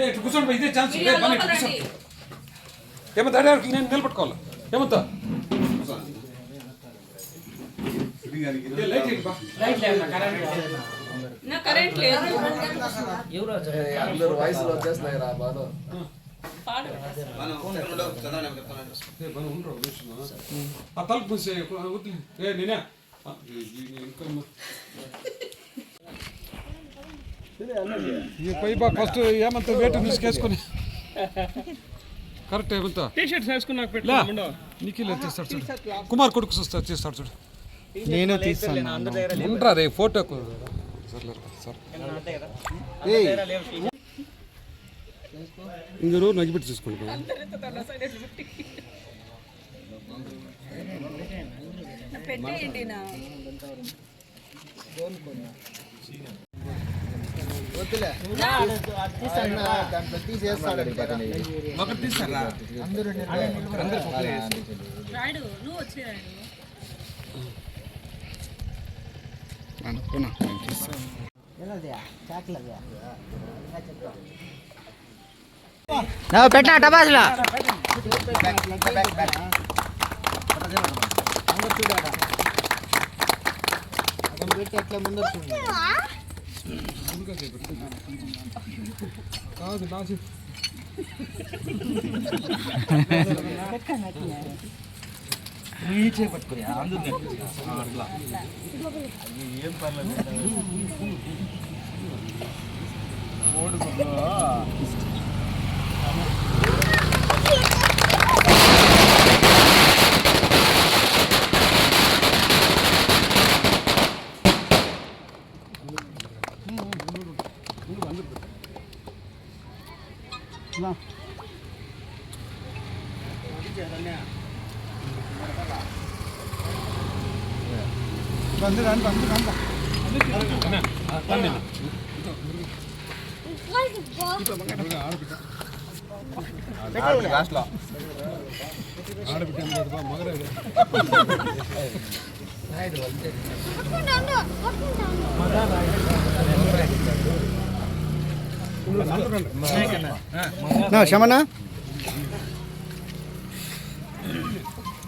ಏ ಇಟ್ಟು ಕುಸಣ್ಣ ಇದೇ ಚಾನ್ಸ್ ಇದೆ ಬನ್ನಿ ಇಟ್ಟು ಕುಸಣ್ಣ ಏಮಂತ ಅಡ್ಯಾರ ನೀನು ನಿಲ್ಬಿಟ್ಕೋಲ್ಲ ಏಮಂತ అందరు వాయిస్లు వచ్చేస్తున్నాయి రా బాను ఆ తలుపు ఏ నేనే ఈ పై బా ఫస్ట్ ఏమంత వెయిట్ తీసుకేసుకొని కరెక్ట్ ఎగులుతా టీషర్ట్ షర్ట్స్ వేసుకున్నా పెట్టు నిఖిల్ తీస్తాడు చూడు. కుమార్ కొడుకు చూస్తాడు చేస్తాడు చూడు. నేను తీస్తాను ఉంటా రే ఫోటోకు? ఇందరూ నగిపెట్టి చూసుకోండి పెట్టేయండి నా. ఒకటి తీస్తారా అందరూ రాడు నువ్వు వచ్చి రాడు పెట్టిన టపాసులో అతను పెట్టి అట్లా 우리가 제일 나지 나지. వీల్చే పట్టుకుని అందుకే అట్లా ఏం పర్లేదు ఓడిపోయిందో வந்து நான் வந்து நான் அண்ணா தண்ணி இப்போ மங்க ஆரம்பிட்டேன் லாஸ்ட்ல ஆரம்பிட்டேன் பா மகர நாயுடு வந்து. மகர நாயுடு நான் சமனா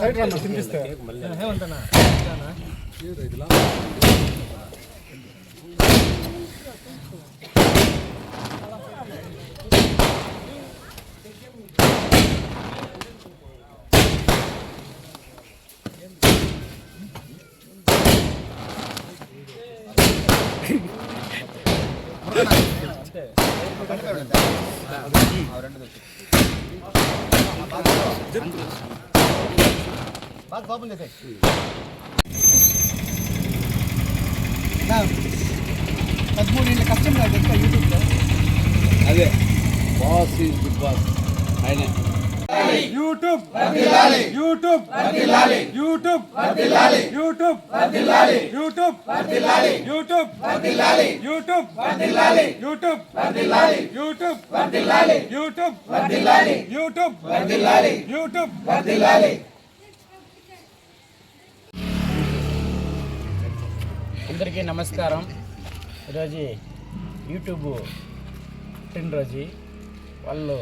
సైడ్ రమ్మా తినిపిస్తే బాగా బాబులు పదమూడు ఏళ్ళ కష్టం కాదు యూట్యూబ్లో అదే. Boss is big boss. ఆయన. YouTube YouTube YouTube YouTube YouTube YouTube YouTube YouTube YouTube YouTube YouTube YouTube అందరికీ నమస్కారం ఈరోజు యూట్యూబ్ పుట్టినరోజు వాళ్ళు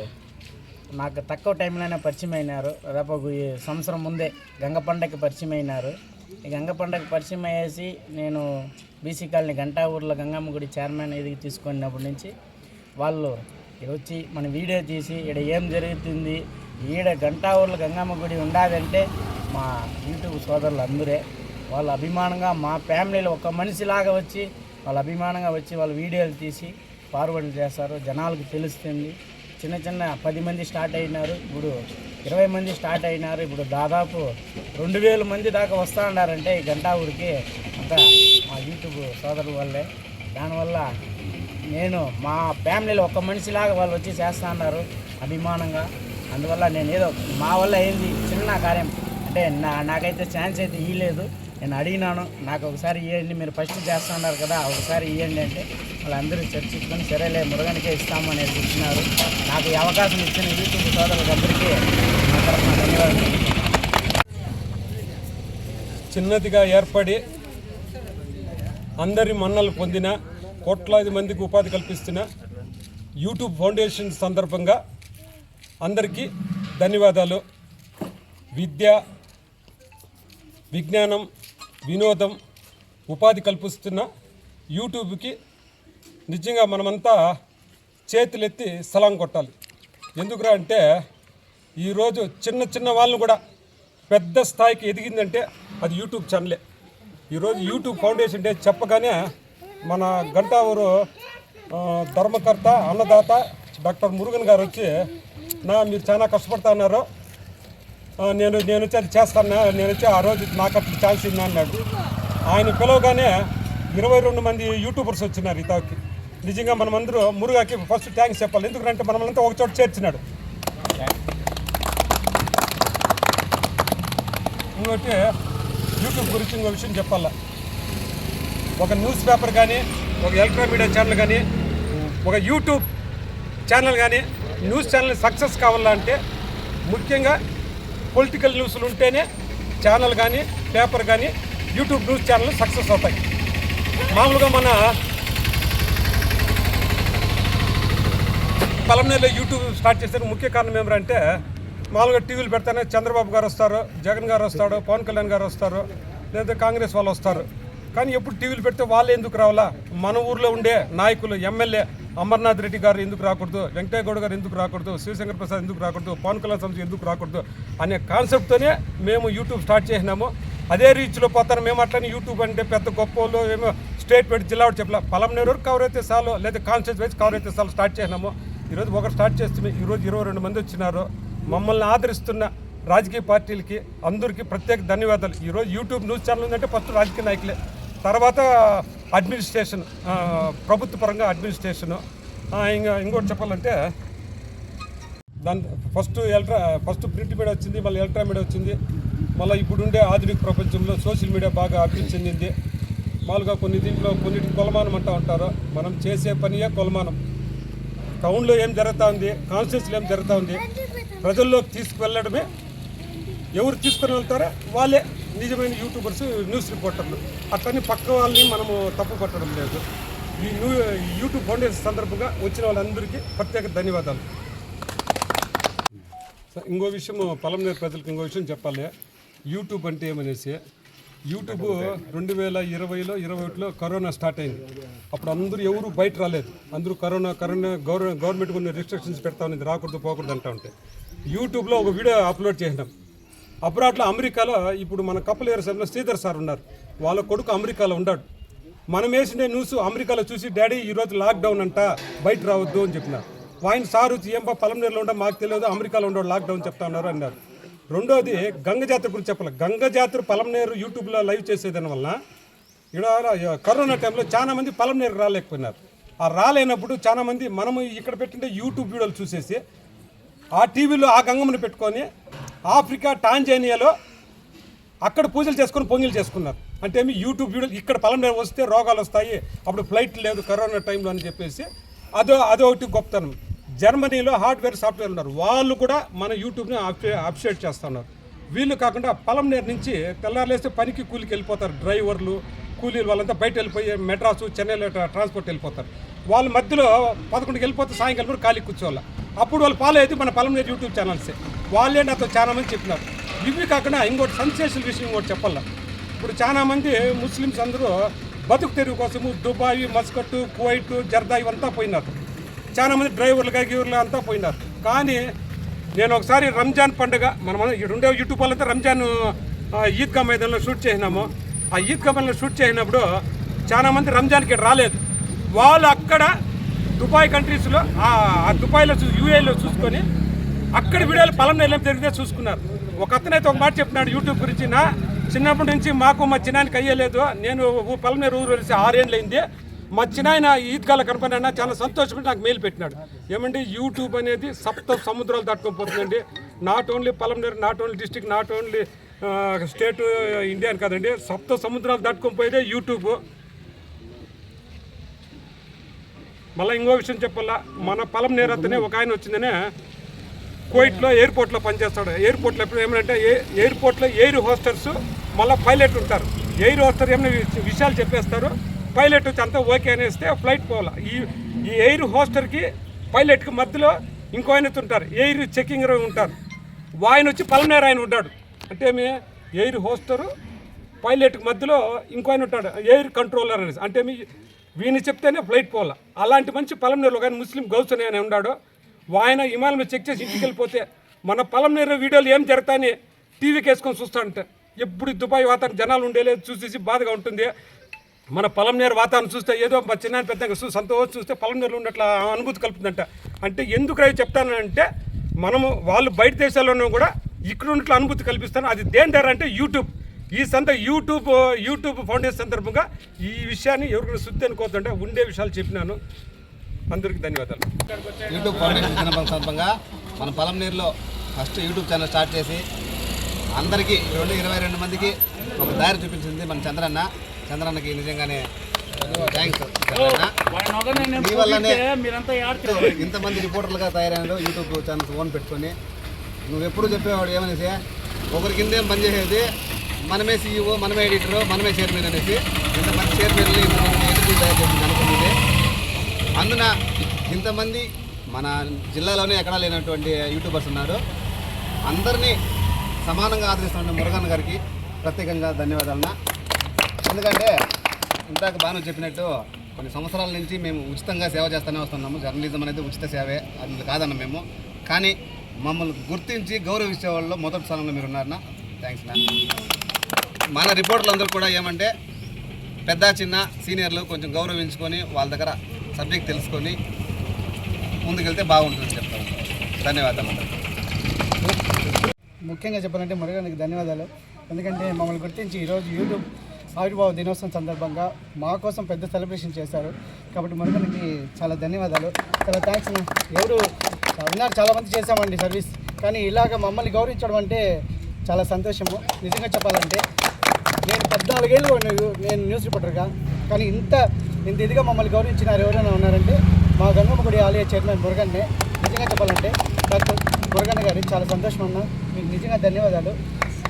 నాకు తక్కువ టైంలోనే పరిచయం అయినారు దాదాపు ఒక ఈ సంవత్సరం ముందే గంగ పండగకి పరిచయం అయినారు ఈ గంగ పండగ పరిచయం అయ్యేసి నేను బీసీ కాలనీ గంటా ఊర్లో గంగమ్మ గుడి చైర్మన్ ఇది తీసుకున్నప్పటి నుంచి వాళ్ళు వచ్చి మన వీడియో తీసి ఈడ ఏం జరుగుతుంది ఈడ గంటా ఊర్లో గంగమ్మ గుడి ఉండాలంటే మా యూట్యూబ్ సోదరులు అందరే వాళ్ళ అభిమానంగా మా ఫ్యామిలీలో ఒక మనిషిలాగా వచ్చి వాళ్ళ అభిమానంగా వచ్చి వాళ్ళ వీడియోలు తీసి ఫార్వర్డ్ చేస్తారు. జనాలకు తెలుస్తుంది. చిన్న చిన్న పది మంది స్టార్ట్ అయినారు. ఇప్పుడు ఇరవై మంది స్టార్ట్ అయినారు. ఇప్పుడు దాదాపు రెండు వేల మంది దాకా వస్తూ ఉన్నారంటే ఈ గంటా ఊరికి అంత మా యూట్యూబ్ సోదరుల వల్లే. దానివల్ల నేను మా ఫ్యామిలీలో ఒక మనిషిలాగా వాళ్ళు వచ్చి చేస్తా ఉన్నారు అభిమానంగా. అందువల్ల నేను ఏదో మా వల్ల ఏంది చిన్న కార్యం. అంటే నా నాకైతే ఛాన్స్ అయితే ఇవ్వలేదు నేను అడిగినాను నాకు ఒకసారి ఇవ్వండి మీరు ఫస్ట్ చేస్తున్నారు కదా ఒకసారి ఇవ్వండి అంటే వాళ్ళందరూ చర్చించుకొని సరేలే మురుగనికే ఇస్తాము అనేది ఇచ్చినారు నాకు ఈ అవకాశం ఇచ్చిన యూట్యూబ్ సోదరులందరికీ నా తరఫున ధన్యవాదాలు. చిన్నదిగా ఏర్పడి అందరి మన్నలు పొందిన కోట్లాది మందికి ఉపాధి కల్పిస్తున్న యూట్యూబ్ ఫౌండేషన్ సందర్భంగా అందరికీ ధన్యవాదాలు. విద్య విజ్ఞానం వినోదం ఉపాధి కల్పిస్తున్న యూట్యూబ్కి నిజంగా మనమంతా చేతులెత్తి సలాం కొట్టాలి. ఎందుకురా అంటే ఈరోజు చిన్న చిన్న వాళ్ళను కూడా పెద్ద స్థాయికి ఎదిగిందంటే అది యూట్యూబ్ ఛానలే. ఈరోజు యూట్యూబ్ ఫౌండేషన్ డే చెప్పగానే మన గంటావూరు ధర్మకర్త అన్నదాత డాక్టర్ మురుగన్ గారు వచ్చి నా మీరు చాలా కష్టపడుతున్నారు నేను నేను వచ్చి అది చేస్తాను. నేను వచ్చి ఆ రోజు నాకు అట్లా ఛాన్స్ ఇన్నా అన్నాడు. ఆయన పిలవగానే ఇరవై రెండు మంది యూట్యూబర్స్ వచ్చినారు ఇతాకి నిజంగా మనమందరూ మురుగాకి ఫస్ట్ థ్యాంక్స్ చెప్పాలి. ఎందుకంటే మనమంతా ఒక చోట చేర్చినాడు. ఇంకోటి యూట్యూబ్ గురించి ఇంకో విషయం చెప్పాలా? ఒక న్యూస్ పేపర్ కానీ ఒక ఎలక్ట్రానిక్ మీడియా ఛానల్ కానీ ఒక యూట్యూబ్ ఛానల్ కానీ న్యూస్ ఛానల్ సక్సెస్ కావాలంటే ముఖ్యంగా పొలిటికల్ న్యూస్లు ఉంటేనే ఛానల్ కానీ పేపర్ కానీ యూట్యూబ్ న్యూస్ ఛానల్ సక్సెస్ అవుతాయి. మామూలుగా మన పలంనేరులో యూట్యూబ్ స్టార్ట్ చేసిన ముఖ్య కారణం ఏమిటంటే మామూలుగా టీవీలు పెడితేనే చంద్రబాబు గారు వస్తారు జగన్ గారు వస్తాడు పవన్ కళ్యాణ్ గారు వస్తారు లేదా కాంగ్రెస్ వాళ్ళు వస్తారు. కానీ ఎప్పుడు టీవీలు పెడితే వాళ్ళు ఎందుకు రావాలా? మన ఊర్లో ఉండే నాయకులు ఎమ్మెల్యే అమర్నాథ్ రెడ్డి గారు ఎందుకు రాకూడదు వెంకయ్య గౌడ్ గారు ఎందుకు రాకూడదు శివశంకర్ ప్రసాద్ ఎందుకు రాకూడదు పవన్ కళ్యాణ్ సంస్థ ఎందుకు రాకూడదు అనే కాన్సెప్ట్తోనే మేము యూట్యూబ్ స్టార్ట్ చేసినాము. అదే రీచ్లో పోతాను మేము అట్లనే యూట్యూబ్ అంటే పెద్ద గొప్ప ఏమో స్టేట్ పెట్టి జిల్లా చెప్పలే. పలంనేరు వరకు కవర్ అయితే చాలు లేదా కాన్షియస్ వైజ్ కవర్ అయితే చాలు స్టార్ట్ చేసినాము. ఈరోజు ఒకరు స్టార్ట్ చేస్తున్నాం ఈరోజు ఇరవై రెండు మంది వచ్చినారు. మమ్మల్ని ఆదరిస్తున్న రాజకీయ పార్టీలకి అందరికీ ప్రత్యేక ధన్యవాదాలు. ఈరోజు యూట్యూబ్ న్యూస్ ఛానల్ ఉందంటే ఫస్ట్ రాజకీయ నాయకులే. తర్వాత అడ్మినిస్ట్రేషన్ ప్రభుత్వ పరంగా అడ్మినిస్ట్రేషను. ఇంకా ఇంకోటి చెప్పాలంటే దాని ఫస్ట్ ఎలక్ట్రా ఫస్ట్ ప్రింట్ మీడియా వచ్చింది మళ్ళీ ఎలక్ట్రా మీడియా వచ్చింది. మళ్ళీ ఇప్పుడుండే ఆధునిక ప్రపంచంలో సోషల్ మీడియా బాగా అభివృద్ధి చెందింది. మామూలుగా కొన్ని దీంట్లో కొన్నిటికి కొలమానం అంటూ ఉంటారు. మనం చేసే పనియే కొలమానం. టౌన్లో ఏం జరుగుతూ ఉంది కాన్స్టిట్యూన్సీలో ఏం జరుగుతూ ఉంది ప్రజల్లోకి తీసుకువెళ్ళడమే ఎవరు తీసుకొని వెళ్తారో వాళ్ళే నిజమైన యూట్యూబర్స్ న్యూస్ రిపోర్టర్లు. అట్లని పక్క వాళ్ళని మనము తప్పు పట్టడం లేదు. ఈ న్యూ యూట్యూబ్ ఫౌండేషన్ సందర్భంగా వచ్చిన వాళ్ళందరికీ ప్రత్యేక ధన్యవాదాలు. సో ఇంకో విషయం పలంనేరు ప్రజలకు ఇంకో విషయం చెప్పాలి. యూట్యూబ్ అంటే ఏమనేసి యూట్యూబ్ రెండు వేల ఇరవైలో ఇరవై ఒకటిలో కరోనా స్టార్ట్ అయింది. అప్పుడు అందరూ ఎవరు బయట రాలేదు. అందరూ కరోనా కరోనా గవర్నమెంట్ కొన్ని రిస్ట్రిక్షన్స్ పెడతా ఉన్నది రాకూడదు పోకూడదు అంటా ఉంటే. యూట్యూబ్లో ఒక వీడియో అప్లోడ్ చేసినాం. అబ్రాడ్లో అమెరికాలో ఇప్పుడు మన కప్పల సభలో శ్రీధర్ సార్ ఉన్నారు. వాళ్ళ కొడుకు అమెరికాలో ఉన్నాడు. మనం వేసిన న్యూస్ అమెరికాలో చూసి డాడీ ఈరోజు లాక్డౌన్ అంట బయట రావద్దు అని చెప్పినారు. ఆయన సార్ వచ్చి ఏం బా పొలంనేరులో మాకు తెలియదు అమెరికాలో ఉండవు లాక్డౌన్ చెప్తా ఉన్నారు అన్నారు. రెండోది గంగ జాతర గురించి చెప్పాలి. గంగ జాతర పొలంనేరు యూట్యూబ్లో లైవ్ చేసేదాని వలన ఇక్కడ కరోనా టైంలో చాలా మంది రాలేకపోయినారు. ఆ రాలేనప్పుడు చాలామంది మనము ఇక్కడ పెట్టింటే యూట్యూబ్ వీడియోలు చూసేసి ఆ టీవీలో ఆ గంగమ్మని పెట్టుకొని ఆఫ్రికా టాంజానియాలో అక్కడ పూజలు చేసుకొని పొంగిలు చేసుకున్నారు. అంటే ఏమి యూట్యూబ్ వీడియో ఇక్కడ పలం వస్తే రోగాలు వస్తాయి అప్పుడు ఫ్లైట్ లేదు కరోనా టైంలో అని చెప్పేసి అదో అదొకటి గొప్పతనం. జర్మనీలో హార్డ్వేర్ సాఫ్ట్వేర్ ఉన్నారు. వాళ్ళు కూడా మన యూట్యూబ్ని అప్షేట్ చేస్తున్నారు. వీళ్ళు కాకుండా పలంనేరు నుంచి తెల్లారులేస్తే పనికి కూలికి వెళ్ళిపోతారు. డ్రైవర్లు కూలీలు వాళ్ళంతా బయట వెళ్ళిపోయి మెడ్రాసు చెన్నైలో ట్రాన్స్పోర్ట్ వెళ్ళిపోతారు. వాళ్ళ మధ్యలో పదకొండుకి వెళ్ళిపోతే సాయంకాలం ఖాళీ కూర్చోవాలి? అప్పుడు వాళ్ళు ఫాలో అయితే మన పలంనేరు యూట్యూబ్ ఛానల్సే వాళ్ళే నాతో చాలామంది చెప్పినారు. ఇవి కాకుండా ఇంకోటి సెన్సేషన్ విషయం ఇంకోటి చెప్పాల? ఇప్పుడు చాలామంది ముస్లిమ్స్ అందరూ బతుకు తెరువు కోసము దుబాయ్ మస్కట్ కువైట్ జర్దా ఇవంతా పోయినారు. చాలామంది డ్రైవర్లుగా గీవర్లు అంతా పోయినారు. కానీ నేను ఒకసారి రంజాన్ పండుగ మనం ఇక్కడ ఉండే యూట్యూబ్ వాళ్ళంతా రంజాన్ ఈద్గా మైదానంలో షూట్ చేసినాము. ఆ ఈద్గా మైదానంలో షూట్ చేసినప్పుడు చాలా మంది రంజాన్కి రాలేదు. వాళ్ళు అక్కడ దుబాయ్ కంట్రీస్లో ఆ దుబాయ్లో చూ యూఏలో చూసుకొని అక్కడ వీడియోలు పలం నెల జరిగితే చూసుకున్నారు. ఒక అతనైతే ఒక మాట చెప్పినాడు యూట్యూబ్ గురించి నా చిన్నప్పటి నుంచి మాకు మా చిన్నానికి అయ్యలేదు నేను పలమనేరు ఊరు వెలిసి ఆరేళ్ళు అయింది. మా చిన్నాయన ఈద్గాల కనపడినా చాలా సంతోషపడి నాకు మెయిల్ పెట్టినాడు. ఏమంటే యూట్యూబ్ అనేది సప్త సముద్రాలు తట్టుకోపోతుందండి పోతుందండి. Not only Palamaner not only district not only state India అని కాదండి సప్త సముద్రాలు దాటుకొని పోయేదే యూట్యూబ్ మళ్ళీ ఇంకో విషయం చెప్పాలా? మన పొలం నేరత్తనే ఒక ఆయన వచ్చిందనే కోయిట్లో ఎయిర్పోర్ట్లో పనిచేస్తాడు. ఎయిర్పోర్ట్లో ఎప్పుడు ఏమంటే ఏ- ఎయిర్పోర్ట్లో ఎయిర్ హోస్టర్స్ మళ్ళీ పైలట్ ఉంటారు. ఎయిర్ హోస్టర్ ఏమైనా విషయాలు చెప్పేస్తారు. పైలట్ వచ్చి అంతా ఓకే అనేస్తే ఫ్లైట్ పోవాలి? ఈ ఈ ఎయిర్ హోస్టర్కి పైలట్కి మధ్యలో ఇంకో ఆయన ఉంటారు. ఎయిర్ చెకింగ్ ఉంటారు. ఆయన వచ్చి పలమనేరు ఆయన ఉంటాడు. అంటే మీ ఎయిర్ హోస్టరు పైలట్కి మధ్యలో ఇంకో ఆయన ఉంటాడు. ఎయిర్ కంట్రోలర్ అనేసి. అంటే మీ వీని చెప్తేనే ఫ్లైట్ పోవాల? అలాంటి మంచి పలంనేరులో కానీ ముస్లిం గౌసని అని ఉన్నాడు. ఆయన హిమాలయం చెక్ చేసి ఇంటికి వెళ్ళిపోతే మన పలంనేరు వీడియోలు ఏం జరుగుతాయని టీవీకి వేసుకొని చూస్తాడంట. ఎప్పుడు దుబాయ్ వాతావరణం జనాలు ఉండేలేదు చూసేసి బాధగా ఉంటుంది. మన పలంనేరు వాతావరణం చూస్తే ఏదో మా చిన్న పెద్దగా చూసి సంతోషం చూస్తే పొలంనేరులో ఉన్నట్ల అనుభూతి కలుపుతుందంట. అంటే ఎందుకు అవి చెప్తానంటే మనము వాళ్ళు బయట దేశాల్లోనూ కూడా ఇక్కడ ఉన్నట్లు అనుభూతి కల్పిస్తాను. అది దేని అంటే యూట్యూబ్ ఈ సంత యూట్యూబ్ యూట్యూబ్ ఫౌండేషన్ సందర్భంగా ఈ విషయాన్ని ఎవరికైనా శుద్ధి అనుకోవద్దంటే ఉండే విషయాలు చెప్పినాను. అందరికీ ధన్యవాదాలు. యూట్యూబ్ ఫౌండేషన్ దినోత్సవం సందర్భంగా మన పొలం నీరులో ఫస్ట్ యూట్యూబ్ ఛానల్ స్టార్ట్ చేసి అందరికీ రెండు ఇరవై రెండు మందికి ఒక దారి చూపించింది మన చంద్రన్న. చంద్రన్నకి నిజంగానే థ్యాంక్స్ మీ వల్లనే ఇంతమంది రిపోర్టర్లుగా తయారైనారు. యూట్యూబ్ ఛానల్స్ ఓన్ పెట్టుకొని. నువ్వు ఎప్పుడు చెప్పేవాడు ఏమనేసి ఒకరి కిందే పనిచేసేది మనమే సీఈఓ మనమే ఎడిటర్ మనమే చైర్మన్ అనేసి ఇంతమంది చైర్మన్లు ఇంతమంది తయారు చేసింది అనుకున్నది అందున ఇంతమంది మన జిల్లాలోనే ఎక్కడా లేనటువంటి యూట్యూబర్స్ ఉన్నారు. అందరినీ సమానంగా ఆదరిస్తున్న మురగన్ గారికి ప్రత్యేకంగా ధన్యవాదాలన్నా. ఎందుకంటే ఇందాక బాను చెప్పినట్టు కొన్ని సంవత్సరాల నుంచి మేము ఉచితంగా సేవ చేస్తూనే వస్తున్నాము. జర్నలిజం అనేది ఉచిత సేవే అది కాదన్న మేము. కానీ మమ్మల్ని గుర్తించి గౌరవించే వాళ్ళు మొదటి స్థానంలో మీరు ఉన్నారన్న. థ్యాంక్స్ నా మన రిపోర్టర్లందరూ కూడా ఏమంటే పెద్ద చిన్న సీనియర్లు కొంచెం గౌరవించుకొని వాళ్ళ దగ్గర సబ్జెక్ట్ తెలుసుకొని ముందుకెళ్తే బాగుంటుందని చెప్తాము ధన్యవాదాలు ముఖ్యంగా చెప్పాలంటే మురుగనికి ధన్యవాదాలు. ఎందుకంటే మమ్మల్ని గుర్తించి ఈరోజు యూట్యూబ్ ఆవిర్భావ దినోత్సవం సందర్భంగా మా కోసం పెద్ద సెలబ్రేషన్ చేశారు. కాబట్టి మురుగనికి చాలా ధన్యవాదాలు. చాలా థ్యాంక్స్ ఎవరు? విన్నారు చాలామంది చేశామండి సర్వీస్. కానీ ఇలాగ మమ్మల్ని గౌరవించడం అంటే చాలా సంతోషము. నిజంగా చెప్పాలంటే నేను పద్నాలుగేళ్ళు నేను- నేను న్యూస్ రిపోర్టర్గా. కానీ ఇంత ఇంత ఇదిగా మమ్మల్ని గౌరవించినారు ఎవరైనా ఉన్నారంటే మా గంగమ్మగుడి ఆలయ చైర్మన్ మురగన్నే నిజంగా చెప్పాలంటే డాక్టర్ మురగన్న గారి చాలా సంతోషం అన్న. మీకు నిజంగా ధన్యవాదాలు.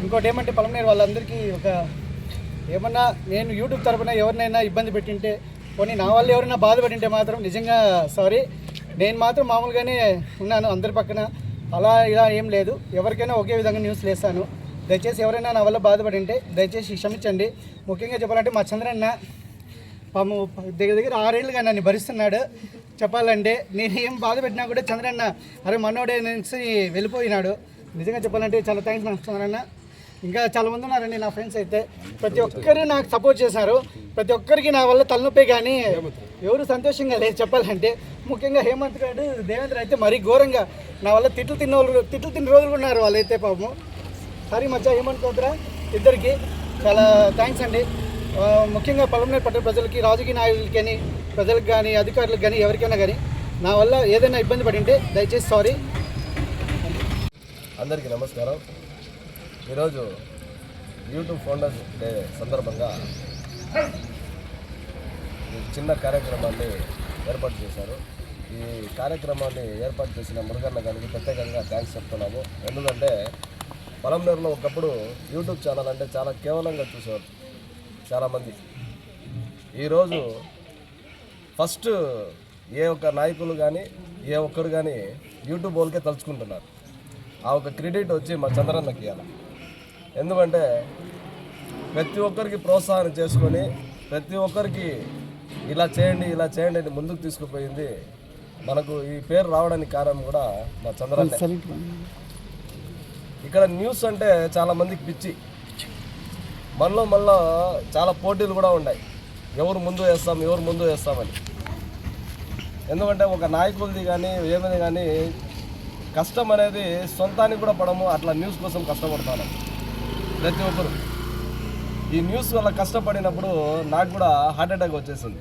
ఇంకోటి ఏమంటే పలమనేరు వాళ్ళందరికీ ఒక ఏమన్నా నేను యూట్యూబ్ తరపున ఎవరినైనా ఇబ్బంది పెట్టింటే పోనీ నా వల్ల ఎవరైనా బాధపడింటే మాత్రం నిజంగా సారీ. నేను మాత్రం మామూలుగానే ఉన్నాను అందరి పక్కన. అలా ఇలా ఏం లేదు. ఎవరికైనా ఒకే విధంగా న్యూస్ లేస్తాను. దయచేసి ఎవరైనా నా వల్ల బాధపడింటే దయచేసి క్షమించండి. ముఖ్యంగా చెప్పాలంటే మా చంద్రన్న పాము దగ్గర దగ్గర ఆరేళ్ళుగా నన్ను భరిస్తున్నాడు. చెప్పాలంటే నేను ఏం బాధ పెట్టినా కూడా చంద్రన్న అరే మనోడే నుంచి వెళ్ళిపోయినాడు. నిజంగా చెప్పాలంటే చాలా థ్యాంక్స్ నాకు చంద్రన్న. ఇంకా చాలా మంది ఉన్నారండి నా ఫ్రెండ్స్ అయితే. ప్రతి ఒక్కరు నాకు సపోర్ట్ చేశారు. ప్రతి ఒక్కరికి నా వల్ల తలనొప్పి కానీ ఎవరు సంతోషంగా లేదు చెప్పాలంటే. ముఖ్యంగా హేమంత్ గారు దేవేంద్ర అయితే మరీ ఘోరంగా నా వల్ల తిట్లు తిన్న వాళ్ళు తిట్లు తిన్న రోజులు ఉన్నారు వాళ్ళైతే పాపం. సారీ మధ్య ఏమనుకోద్దురా ఇద్దరికి చాలా థ్యాంక్స్ అండి. ముఖ్యంగా పలమనేరు పట్టణ ప్రజలకి రాజకీయ నాయకులకి కానీ ప్రజలకు కానీ అధికారులకు కానీ ఎవరికైనా కానీ నా వల్ల ఏదైనా ఇబ్బంది పడింటే దయచేసి సారీ అందరికీ నమస్కారం. ఈరోజు యూట్యూబ్ ఫౌండర్స్ డే సందర్భంగా చిన్న కార్యక్రమాన్ని ఏర్పాటు చేశారు. ఈ కార్యక్రమాన్ని ఏర్పాటు చేసిన మురుగన్న గారికి ప్రత్యేకంగా థ్యాంక్స్ చెప్తున్నాము. ఎందుకంటే పొలంనేరులో ఒకప్పుడు యూట్యూబ్ ఛానల్ అంటే చాలా కేవలంగా చూసేవారు చాలామంది. ఈరోజు ఫస్ట్ ఏ ఒక్క నాయకులు కానీ ఏ ఒక్కరు కానీ యూట్యూబ్ వాళ్ళకే తలుచుకుంటున్నారు. ఆ ఒక క్రెడిట్ వచ్చి మా చంద్రన్నకి ఇవ్వాలి ఎందుకంటే ప్రతి ఒక్కరికి ప్రోత్సాహం చేసుకొని ప్రతి ఒక్కరికి ఇలా చేయండి ఇలా చేయండి అని ముందుకు తీసుకుపోయింది. మనకు ఈ పేరు రావడానికి కారణం కూడా మా చంద్రన్న. ఇక్కడ న్యూస్ అంటే చాలా మందికి పిచ్చి. మనలో మళ్ళీ చాలా పోటీలు కూడా ఉన్నాయి. ఎవరు ముందు వేస్తాం ఎవరు ముందు వేస్తామని. ఎందుకంటే ఒక నాయకులది కానీ ఏమైనా కానీ కష్టం అనేది సొంతానికి కూడా పడము అట్లా న్యూస్ కోసం కష్టపడతాను. ప్రతి ఒక్కరు. ఈ న్యూస్ వల్ల కష్టపడినప్పుడు నాకు కూడా హార్ట్ అటాక్ వచ్చేసింది.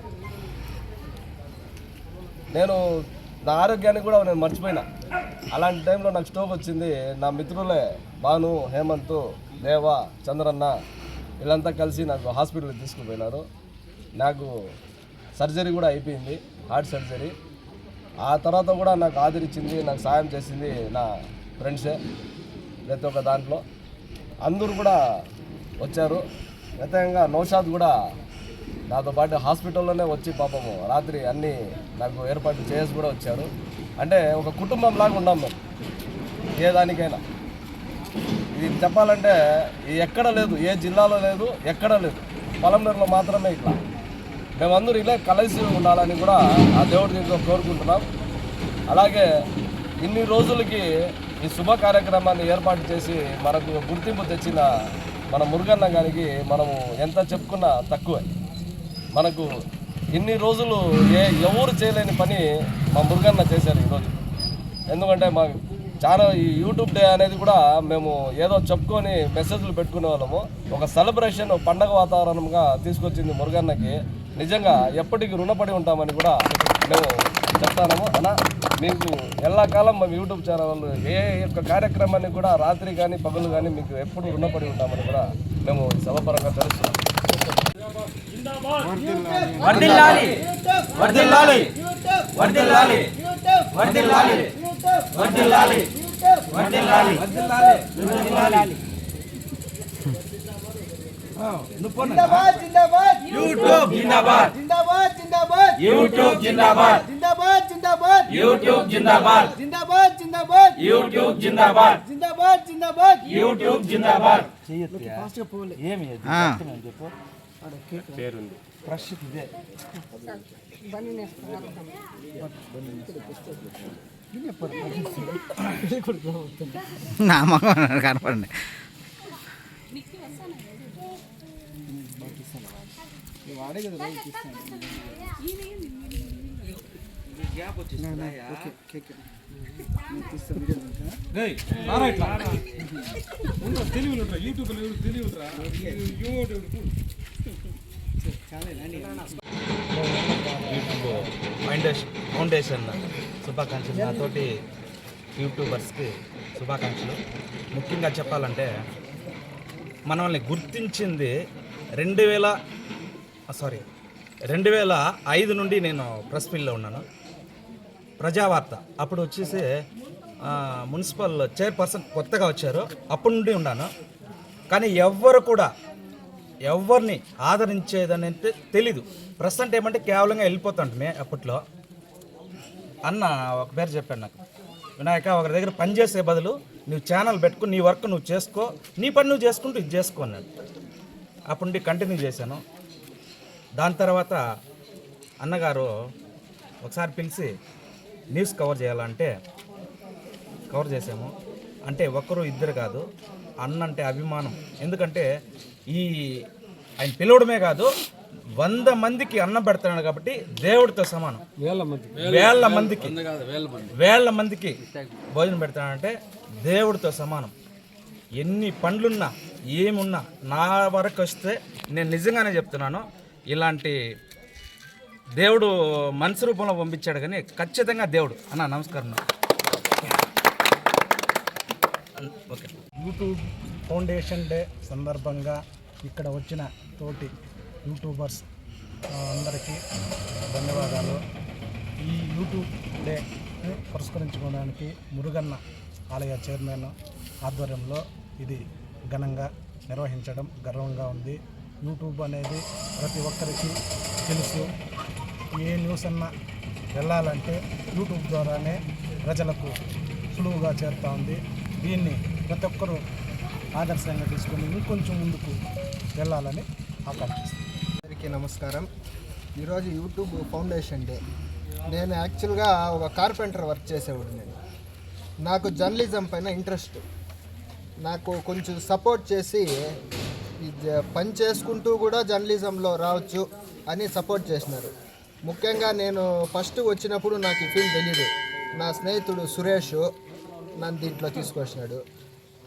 నేను నా ఆరోగ్యాన్ని కూడా నేను మర్చిపోయినా. అలాంటి టైంలో నాకు స్టోక్ వచ్చింది. నా మిత్రులే భాను హేమంత్ దేవ చంద్రన్న వీళ్ళంతా కలిసి నాకు హాస్పిటల్కి తీసుకుపోయినారు. నాకు సర్జరీ కూడా అయిపోయింది హార్ట్ సర్జరీ. ఆ తర్వాత కూడా నాకు ఆదరించింది నాకు సాయం చేసింది నా ఫ్రెండ్సే ప్రతి ఒక్క దాంట్లో. అందరూ కూడా వచ్చారు. ప్రత్యేకంగా నౌషాద్ కూడా నాతో పాటు హాస్పిటల్లోనే వచ్చి పాపము రాత్రి అన్నీ నాకు ఏర్పాటు చేసి కూడా వచ్చారు అంటే ఒక కుటుంబం లాగా ఉన్నాం మేము. ఏ దానికైనా. ఇది చెప్పాలంటే ఎక్కడ లేదు ఏ జిల్లాలో లేదు ఎక్కడ లేదు. పొలంనేరులో మాత్రమే ఇట్లా. మేమందరూ ఇలా కలిసి ఉండాలని కూడా ఆ దేవుడి దీంట్లో కోరుకుంటున్నాం. అలాగే ఇన్ని రోజులకి ఈ శుభ కార్యక్రమాన్ని ఏర్పాటు చేసి మనకు గుర్తింపు తెచ్చిన మన మురుగన్న గారికి మనము ఎంత చెప్పుకున్నా తక్కువే. మనకు ఇన్ని రోజులు ఏ ఎవరు చేయలేని పని మా మురుగన్న చేశారు ఈరోజు. ఎందుకంటే మా చాలా ఈ యూట్యూబ్ డే అనేది కూడా మేము ఏదో చెప్పుకొని మెసేజ్లు పెట్టుకునే వాళ్ళము. ఒక సెలబ్రేషన్ పండగ వాతావరణంగా తీసుకొచ్చింది మురుగన్నకి. నిజంగా ఎప్పటికీ రుణపడి ఉంటామని కూడా మేము చెప్తాము అన్న మీకు ఎల్లకాలం మేము యూట్యూబ్ ఛానల్ ఏ యొక్క కార్యక్రమాన్ని కూడా రాత్రి కానీ పగలు కానీ మీకు ఎప్పుడు రుణపడి ఉంటామని కూడా మేము ఈ సభపరంగా తెలుస్తున్నాం. వర్దిల్లాలి వర్దిల్లాలి వర్దిల్లాలి వర్దిల్లాలి వర్దిల్లాలి వర్దిల్లాలి వర్దిల్లాలి జిందాబాద్ జిందాబాద్ యూట్యూబ్ జిందాబాద్ జిందాబాద్ జిందాబాద్ యూట్యూబ్ జిందాబాద్ జిందాబాద్ జిందాబాద్ యూట్యూబ్ జిందాబాద్ జిందాబాద్ జిందాబాద్ యూట్యూబ్ జిందాబాద్ జిందాబాద్ జిందాబాద్ యూట్యూబ్ జిందాబాద్ నా మగం కనపడండి యూట్యూబ్ ఫౌండేషన్ ఫౌండేషన్ శుభాకాంక్షలు. నాతోటి యూట్యూబర్స్కి శుభాకాంక్షలు. ముఖ్యంగా చెప్పాలంటే మనల్ని గుర్తించింది రెండు వేల సారీ రెండు వేల ఐదు నుండి నేను ప్రెస్ ఫీల్డ్లో ఉన్నాను. ప్రజావార్త. అప్పుడు వచ్చేసి మున్సిపల్ చైర్పర్సన్ కొత్తగా వచ్చారు. అప్పటి నుండి ఉన్నాను. కానీ ఎవ్వరు కూడా ఎవరిని ఆదరించేదని అంటే తెలీదు. ప్రస్తుతం ఏమంటే కేవలంగా వెళ్ళిపోతుంటే అప్పట్లో. అన్న ఒక పేరు చెప్పాను నాకు. వినాయక ఒకరి దగ్గర పనిచేసే బదులు నువ్వు ఛానల్ పెట్టుకుని నీ వర్క్ నువ్వు చేసుకో నీ పని నువ్వు చేసుకుంటూ ఇది చేసుకో అన్నాడు. అప్పటి నుండి కంటిన్యూ చేశాను. దాని తర్వాత అన్నగారు ఒకసారి పిలిచి న్యూస్ కవర్ చేయాలంటే కవర్ చేసాము. అంటే ఒకరు ఇద్దరు కాదు అన్న అంటే అభిమానం. ఎందుకంటే ఈ ఆయన పిలవడమే కాదు వంద మందికి అన్నం పెడుతున్నాడు కాబట్టి దేవుడితో సమానం. వేల మంది వేల మందికి. వేల మందికి భోజనం పెడతానంటే దేవుడితో సమానం. ఎన్ని పండ్లున్నా ఏమున్నా నా వరకు వస్తే నేను నిజంగానే చెప్తున్నాను ఇలాంటి దేవుడు మనసు రూపంలో పంపించాడు కానీ ఖచ్చితంగా దేవుడు. అన్న నమస్కారం ఓకే. యూట్యూబ్ ఫౌండేషన్ డే సందర్భంగా ఇక్కడ వచ్చిన తోటి యూట్యూబర్స్ అందరికీ ధన్యవాదాలు. ఈ యూట్యూబ్ డే పురస్కరించుకోవడానికి మురుగన్న ఆలయ చైర్మన్ ఆధ్వర్యంలో ఇది ఘనంగా నిర్వహించడం గర్వంగా ఉంది. యూట్యూబ్ అనేది ప్రతి ఒక్కరికి తెలుసు. ఏ న్యూస్ అన్నా వెళ్ళాలంటే యూట్యూబ్ ద్వారానే ప్రజలకు సులువుగా చేరుతూ ఉంది. దీన్ని ప్రతి ఒక్కరూ ఆదర్శంగా తీసుకొని ఇంకొంచెం ముందుకు వెళ్ళాలని ఆకాంక్షిస్తాను అందరికీ నమస్కారం. ఈరోజు యూట్యూబ్ ఫౌండేషన్ డే. నేను యాక్చువల్గా ఒక కార్పెంటర్ వర్క్ చేసేవాడు నేను నాకు జర్నలిజం పైన ఇంట్రెస్ట్. నాకు కొంచెం సపోర్ట్ చేసి పని చేసుకుంటూ కూడా జర్నలిజంలో రావచ్చు అని సపోర్ట్ చేసినారు. ముఖ్యంగా నేను ఫస్ట్ వచ్చినప్పుడు నాకు ఈ ఫీల్డ్ తెలియదు నా స్నేహితుడు సురేష్ నన్ను దీంట్లో తీసుకొచ్చినాడు.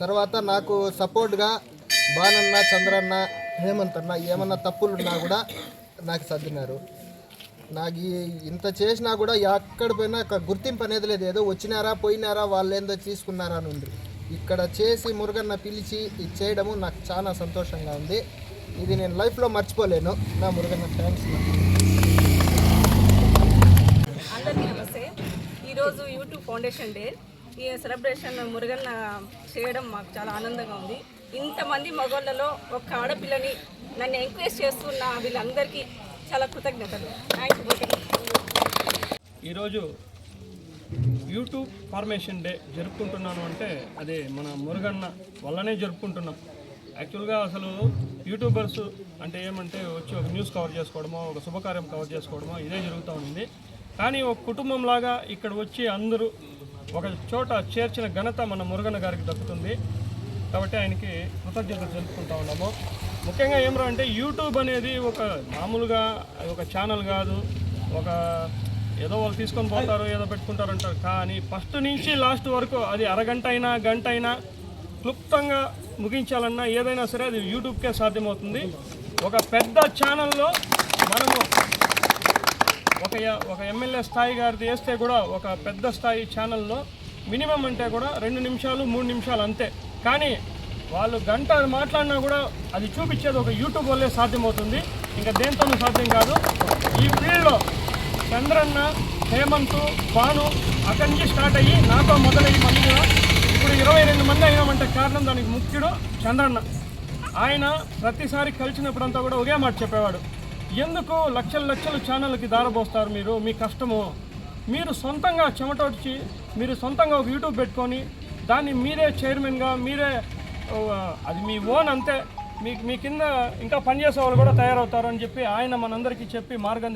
తర్వాత నాకు సపోర్ట్గా బాలన్న చంద్రన్న హేమంత్ అన్న ఏమన్నా తప్పులున్నా కూడా నాకు సర్దినారు. నాకు ఈ- ఇంత చేసినా కూడా ఎక్కడ పోయినా గుర్తింపు అనేది లేదు. ఏదో వచ్చినారా పోయినారా వాళ్ళు ఏందో తీసుకున్నారా అని ఉంది. ఇక్కడ చేసి మురుగన్న పిలిచి ఇది చేయడము నాకు చాలా సంతోషంగా ఉంది. ఇది నేను లైఫ్లో మర్చిపోలేను. నా మురుగన్న థ్యాంక్స్ ఈరోజు యూట్యూబ్ ఫౌండేషన్ డే. ఈ సెలబ్రేషన్ మురుగన్న చేయడం మాకు చాలా ఆనందంగా ఉంది. ఇంతమంది మగవాళ్ళలో ఒక ఆడపిల్లని నన్ను ఎంకరేజ్ చేస్తున్న వీళ్ళందరికీ చాలా కృతజ్ఞతలు. థ్యాంక్ యూ ఈరోజు యూట్యూబ్ ఫార్మేషన్ డే జరుపుకుంటున్నాను అంటే అది మన మురుగన్న వల్లనే జరుపుకుంటున్నాం. యాక్చువల్గా అసలు యూట్యూబర్స్ అంటే ఏమంటే వచ్చి ఒక న్యూస్ కవర్ చేసుకోవడమో ఒక శుభకార్యం కవర్ చేసుకోవడమో ఇదే జరుగుతూ ఉంది కానీ ఒక కుటుంబంలాగా ఇక్కడ వచ్చి అందరూ ఒక చోట చేర్చిన ఘనత మన మురుగన్న గారికి దక్కుతుంది. కాబట్టి ఆయనకి కృతజ్ఞతలు తెలుపుకుంటా ఉన్నాము. ముఖ్యంగా ఏమరా అంటే యూట్యూబ్ అనేది ఒక మామూలుగా అది ఒక ఛానల్ కాదు. ఒక ఏదో వాళ్ళు తీసుకొని పోతారు ఏదో పెట్టుకుంటారు అంటారు. కానీ ఫస్ట్ నుంచి లాస్ట్ వరకు అది అరగంట అయినా గంట అయినా క్లుప్తంగా ముగించాలన్నా ఏదైనా సరే అది యూట్యూబ్కే సాధ్యమవుతుంది. ఒక పెద్ద ఛానల్లో మనము ఒక ఒక ఎమ్మెల్యే స్థాయి గారిది వేస్తే కూడా ఒక పెద్ద స్థాయి ఛానల్లో మినిమం అంటే కూడా రెండు నిమిషాలు మూడు నిమిషాలు అంతే. కానీ వాళ్ళు గంట మాట్లాడినా కూడా అది చూపించేది ఒక యూట్యూబ్ వల్లే సాధ్యమవుతుంది. ఇంకా దేంతోనూ సాధ్యం కాదు. ఈ ఫీల్డ్లో చంద్రన్న హేమంత్ భాను అక్కడి నుంచి స్టార్ట్ అయ్యి నాతో మొదలయ్యి మళ్ళీ కూడా. ఇప్పుడు ఇరవై రెండు మంది అయినామంటే కారణం దానికి ముఖ్యుడు చంద్రన్న. ఆయన ప్రతిసారి కలిసినప్పుడంతా కూడా ఒకే మాట చెప్పేవాడు. ఎందుకు లక్షల లక్షల ఛానళ్ళకి దారబోస్తారు మీరు? మీ కష్టము. మీరు సొంతంగా చెమటొచ్చి మీరు సొంతంగా ఒక యూట్యూబ్ పెట్టుకొని దాన్ని మీరే చైర్మన్గా మీరే అది మీ ఓన్ అంతే. మీకు మీ కింద ఇంకా పనిచేసే వాళ్ళు కూడా తయారవుతారు అని చెప్పి ఆయన మనందరికీ చెప్పి మార్గ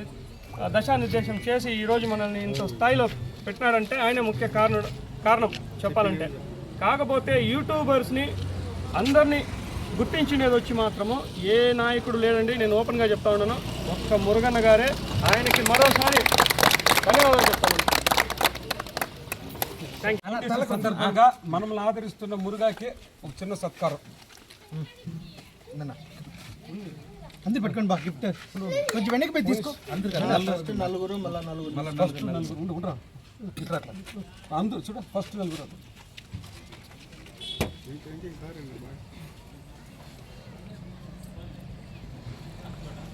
దశానిర్దేశం చేసి ఈరోజు మనల్ని ఇంత స్థాయిలో పెట్టినాడంటే ఆయన ముఖ్య కారణం కారణం చెప్పాలంటే. కాకపోతే యూట్యూబర్స్ని అందరినీ గుర్తించినది వచ్చి మాత్రము ఏ నాయకుడు లేదండి నేను ఓపెన్గా చెప్తా ఉన్నాను. ఒక్క మురుగన్న గారే ఆయనకి మరోసారి ధన్యవాదాలు చెప్తాను సందర్భంగా మనల్ని ఆదరిస్తున్న మురుగాకి ఒక చిన్న సత్కారం. అంది పెట్టుకోండి బా గిఫ్ట్. కొంచెం వెనక్కి పోయి తీసుకో. ఫస్ట్ నలుగురు మళ్ళీ నలుగురు. మళ్ళీ ఫస్ట్ నలుగురు. ఉండు ఉండరా. ఇట్లా అట్లా. అందరూ చూడ ఫస్ట్ నలుగురు దాని దాని పైన పెట్టాను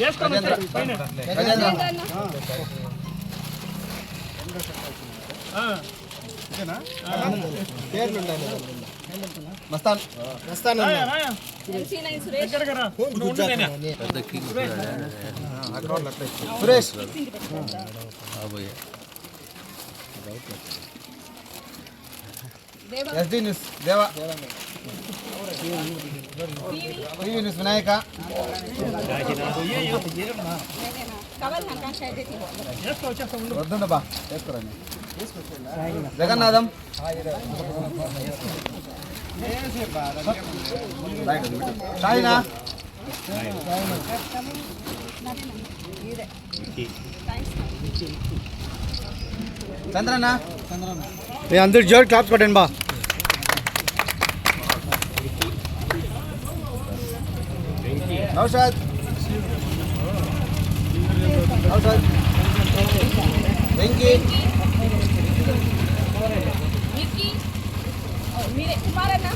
వేసుకొని పైన. Mastan Mastan nine. Suresh. SD news. Deva. TV news Vinayaka కవల్ Akanksha అయితే వేసుకో, వచ్చేస్తా, ఉండు. వద్దండి బా వేసుకోరండి జగన్నాథం షాయినా చంద్రన్న అందరు జోర్ క్లాప్స్ కొట్టండి బా నౌషాద్ నౌషాద్ వెంకీ మీరే కుమారన్న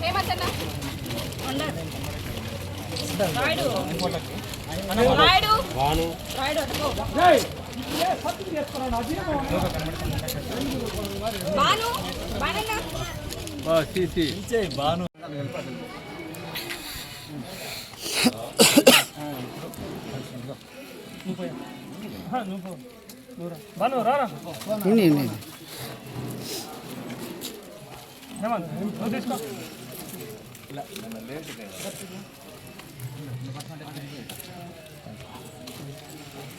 హేమంతన్న రాయుడు రాయుడు రాయుడు బాను రా బాను నువ్వు తీసుకో.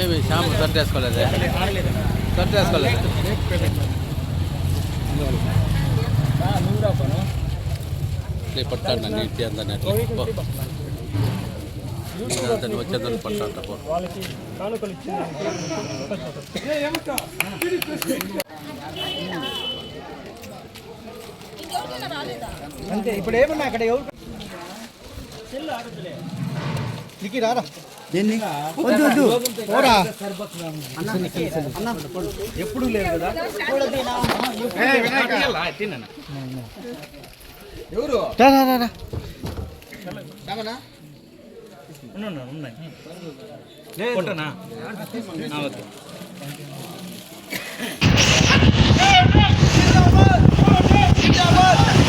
ఏమి షాంపు సర్ట్ వేసుకోలేదు సర్ట్ వేసుకోలేదు పట్టాడు నన్ను ఇంటి అందరినీ అతను వచ్చేదాన్ని పట్టాడు పో వాళ్ళకి కానుకలు ఇచ్చింది అంతే ఇప్పుడు ఏమన్నా అక్కడ ఎవరు నికి రారా వద్దు వద్దు పోరా ఎప్పుడు లేదు కదా రా రా రా రా. ఉన్నాయి. కొట్టనా? ఆ, ఓకే అలమనేరు